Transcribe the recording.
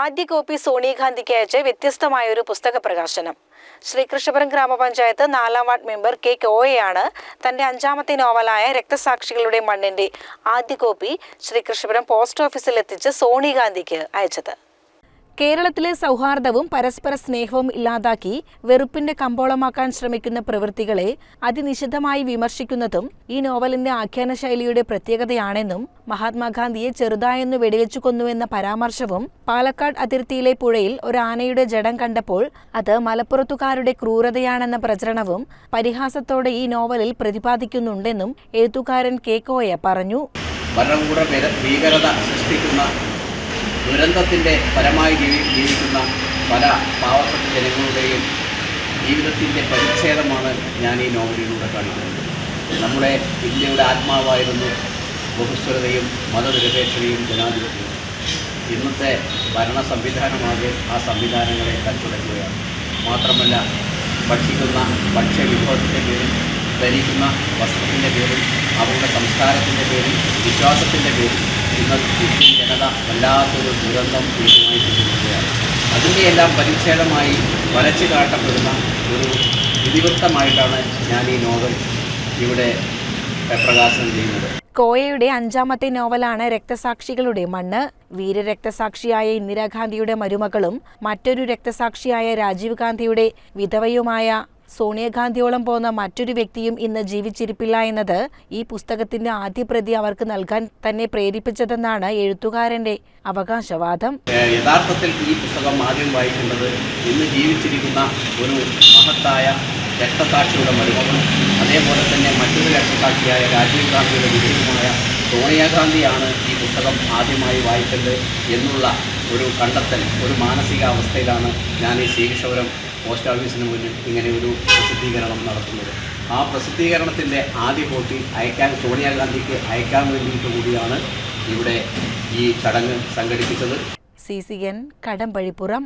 ആദ്യ കോപ്പി സോണിയാഗാന്ധിക്ക് അയച്ച് വ്യത്യസ്തമായ ഒരു പുസ്തക പ്രകാശനം. ശ്രീകൃഷ്ണപുരം ഗ്രാമപഞ്ചായത്ത് നാലാം വാർഡ് മെമ്പർ കെ കോയയാണ് തന്റെ അഞ്ചാമത്തെ നോവലായ രക്തസാക്ഷികളുടെ മണ്ണിന്റെ ആദ്യ കോപ്പി ശ്രീകൃഷ്ണപുരം പോസ്റ്റ് ഓഫീസിൽ എത്തിച്ച് സോണിയാഗാന്ധിക്ക് അയച്ചത്. കേരളത്തിലെ സൗഹാർദ്ദവും പരസ്പര സ്നേഹവും ഇല്ലാതാക്കി വെറുപ്പിന്റെ കമ്പോളമാക്കാൻ ശ്രമിക്കുന്ന പ്രവൃത്തികളെ അതിനിശിതമായി വിമർശിക്കുന്നതും ഈ നോവലിന്റെ ആഖ്യാന ശൈലിയുടെ പ്രത്യേകതയാണെന്നും മഹാത്മാഗാന്ധിയെ ചെറുതായെന്ന് വെടിവെച്ചു കൊന്നുവെന്ന പരാമർശവും പാലക്കാട് അതിർത്തിയിലെ പുഴയിൽ ഒരു ആനയുടെ ജഡം കണ്ടപ്പോൾ അത് മലപ്പുറത്തുകാരുടെ ക്രൂരതയാണെന്ന പ്രചരണവും പരിഹാസത്തോടെ ഈ നോവലിൽ പ്രതിപാദിക്കുന്നുണ്ടെന്നും എഴുത്തുകാരൻ കെ കോയ പറഞ്ഞു. ഭരണകൂട ഭീകരത സൃഷ്ടിക്കുന്ന ദുരന്തത്തിന്റെ ജീവി ജീവിക്കുന്ന പല പാവപ്പെട്ട ജനങ്ങളുടെയും ജീവിതത്തിന്റെ പരിച്ഛേദമാണ് ഞാൻ ഈ നോവലിലൂടെ കാണിക്കുന്നത്. നമ്മുടെ ഇന്ത്യയുടെ ആത്മാവായിരുന്നു ബഹുസ്വരതയും മതനിരപേക്ഷതയും ജനാധിപത്യവും ഇന്നത്തെ ഭരണ സംവിധാനമാകെ ആ സംവിധാനങ്ങളെ തച്ചുടക്കുകയാണ് മാത്രമല്ല ഭക്ഷിക്കുന്ന ഭക്ഷ്യവിഭവത്തിന്റെ പേരിൽ ധരിക്കുന്ന വസ്ത്രത്തിന്റെ പേരിൽ അവരുടെ സംസ്കാരത്തിന്റെ പേരിൽ വിശ്വാസത്തിന്റെ പേരിൽ ഇന്ന് ജനത വല്ലാത്തൊരു ദുരന്തം വീട്ടുമായി കൊണ്ടിരിക്കുകയാണ് അതിന്റെ എല്ലാം പരിച്ഛേദമായി വരച്ചു കാട്ടപ്പെടുന്ന ഒരു ഇതിവൃത്തമായിട്ടാണ് ഞാൻ ഈ നോവൽ ഇവിടെ പ്രകാശനം ചെയ്യുന്നത്. കോയയുടെ അഞ്ചാമത്തെ നോവലാണ് രക്തസാക്ഷികളുടെ മണ്ണ്. വീരരക്തസാക്ഷിയായ ഇന്ദിരാഗാന്ധിയുടെ മരുമകളും മറ്റൊരു രക്തസാക്ഷിയായ രാജീവ് ഗാന്ധിയുടെ വിധവയുമായ സോണിയാഗാന്ധിയോളം പോകുന്ന മറ്റൊരു വ്യക്തിയും ഇന്ന് ജീവിച്ചിരിപ്പില്ല എന്നത് ഈ പുസ്തകത്തിന്റെ ആദ്യ പ്രതി അവർക്ക് നൽകാൻ തന്നെ പ്രേരിപ്പിച്ചതെന്നാണ് എഴുത്തുകാരന്റെ അവകാശവാദം. യഥാർത്ഥത്തിൽ ഈ പുസ്തകം ആദ്യം വായിക്കുന്നത് ഇന്ന് ജീവിച്ചിരിക്കുന്ന ഒരു മഹത്തായ രക്തസാക്ഷിയുടെ മരുമകളും അതേപോലെ തന്നെ മറ്റൊരു രക്തസാക്ഷിയായ രാജീവ് ഗാന്ധിയുടെ വിജയവുമായ സോണിയാഗാന്ധിയാണ് ഈ പുസ്തകം ആദ്യമായി വായിച്ചത് എന്നുള്ള ഒരു കണ്ടെത്തൽ ഒരു മാനസികാവസ്ഥയിലാണ് ഞാൻ ഈ ശ്രീകൃഷ്ണപുരം പോസ്റ്റ് ഓഫീസിന് മുന്നിൽ ഇങ്ങനെ ഒരു പ്രസിദ്ധീകരണം നടത്തുന്നത്. ആ പ്രസിദ്ധീകരണത്തിന്റെ ആദ്യ കോപ്പി അയക്കാൻ സോണിയാഗാന്ധിക്ക് അയക്കാൻ വേണ്ടിയിട്ട് കൂടിയാണ് ഇവിടെ ഈ ചടങ്ങ് സംഘടിപ്പിച്ചത്. C C N Kadampazhipuram